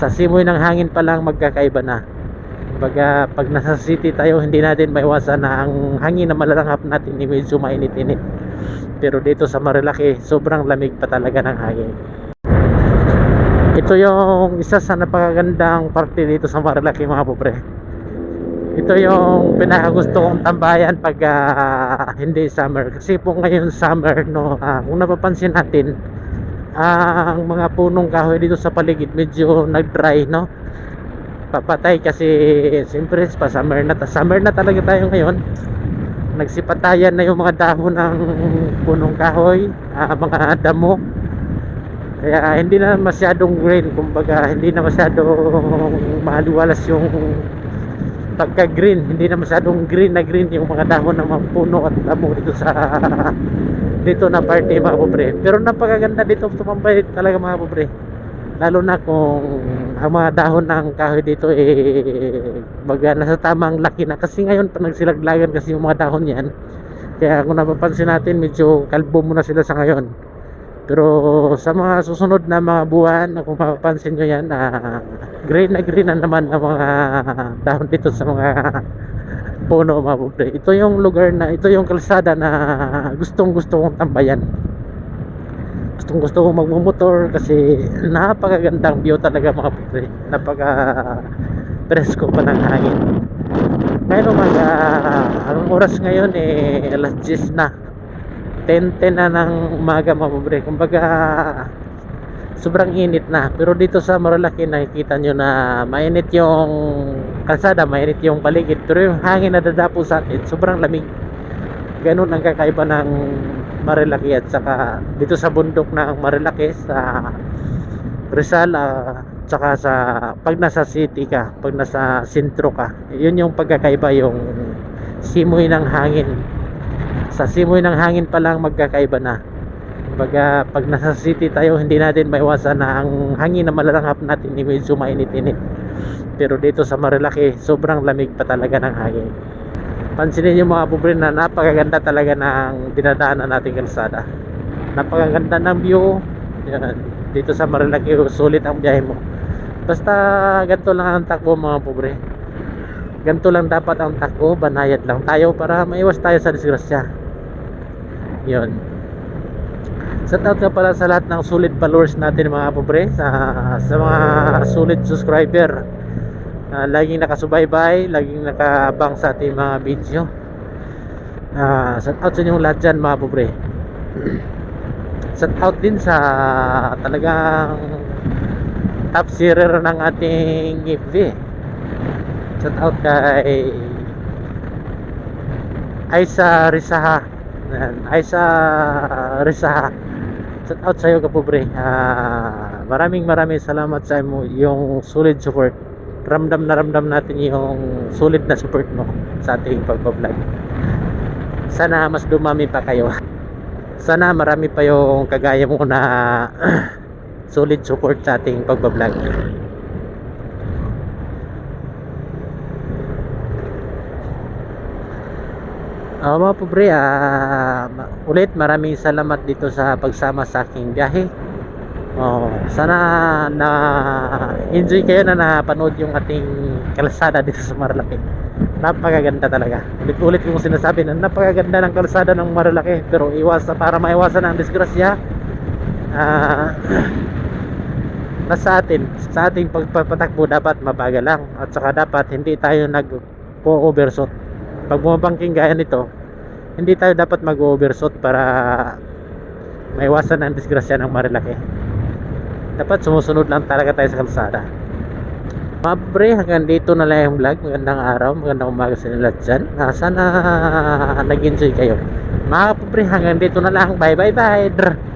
sa simoy ng hangin pa lang magkakaiba na. Baga, pag nasa city tayo hindi natin maiwasan na ang hangin na malalanghap natin ni medyo mainit-init. Pero dito sa Marilaki sobrang lamig pa talaga ng hangin. Ito yung isa sa napakagandang parte dito sa Marilaki mga pobre. Ito yung pinakagusto kong tambayan pag ah, hindi summer. Kasi po ngayon summer no ah, kung napapansin natin ang mga punong kahoy dito sa paligid medyo nag-dry no? Papatay kasi siyempre pa summer na summer na talaga tayo ngayon. Nagsipatayan na yung mga dahon ng punong kahoy ah, mga damo. Kaya hindi na masyadong green kumbaga hindi na masyadong maliwalas yung pagka green hindi na masyadong green na green yung mga dahon ng mga puno at damo dito sa dito na party mga pobre. Pero napakaganda dito tumambay talaga mga pobre. Lalo na kung ang mga dahon ng kahoy dito eh baga nasa tamang laki na. Kasi ngayon pa nagsilaglagan kasi yung mga dahon yan kaya kung napapansin natin medyo kalbo muna sila sa ngayon. Pero sa mga susunod na mga buwan kung mapapansin nyo yan ah, green na green na naman ang mga dahon dito sa mga puno pobre ito yung lugar na ito yung kalsada na gustong gusto kong tambayan. Gustong gusto kong magmumotor kasi napakagandang view talaga mga pobre napaka presko pa ng hangin. Ngayon umaga ang oras ngayon eh alas 10 na. 10-10 na ng umaga mga pobre kumbaga sobrang init na. Pero dito sa Maralaki nakikita nyo na mainit yung kalsada mainit yung paligid pero yung hangin na dadapo sa atin sobrang lamig. Ganun ang kakaiba ng Marilaki at saka dito sa bundok ng Marilaki sa Rizal ah, tsaka sa pag nasa city ka pag nasa sentro ka yun yung pagkakaiba yung simoy ng hangin. Sa simoy ng hangin pa lang magkakaiba na Baga, pag nasa city tayo hindi natin maiwasan na ang hangin na malalanghap natin ni medyo mainit-init. Pero dito sa Marilaki sobrang lamig pa talaga ng hangin. Pansinin yung mga pobre na napakaganda talaga ng dinadaanan nating kalsada. Napakaganda ng view. Yan. dito sa Marilaki sulit ang biyahe mo. Basta ganito lang ang takbo mga pobre ganito lang dapat ang takbo banayad lang tayo para maiwas tayo sa disgrasya. Yun Shout out nga pala sa lahat ng solid followers natin mga pobre sa, sa mga solid subscriber. Uh, laging nakasubaybay laging nakabang sa ating mga video. Uh, shout out sa inyong lahat dyan mga pobre. Shout out din sa talagang top serer ng ating FV shout out kay Aisa Risaha. Aisa Risaha shout out sa iyo kapobre. Uh, maraming maraming salamat sa mo yung solid support. Ramdam na ramdam natin yung solid na support mo sa ating pagbablog. Sana mas dumami pa kayo. Sana marami pa yung kagaya mo na solid support sa ating pagbablog Uh, mga pobre, ma- ulit maraming salamat dito sa pagsama sa aking biyahe. Oh, sana na enjoy kayo na napanood yung ating kalsada dito sa Marilaki. Napakaganda talaga. Ulit-ulit kong sinasabi na napakaganda ng kalsada ng Marilaki pero iwas para maiwasan ang disgrasya. Ah, nasa atin, sa ating pagpapatakbo dapat mabagal lang at saka dapat hindi tayo nag overshot pag bumabangking gaya nito hindi tayo dapat mag-overshot para maiwasan ang disgrasya ng marilaki. Dapat sumusunod lang talaga tayo sa kalsada. Mga pre hanggang dito na lang yung vlog. Magandang araw magandang umaga sa lahat dyan. Ah, sana nag-enjoy kayo. Mga hanggang dito na lang. Bye bye bye.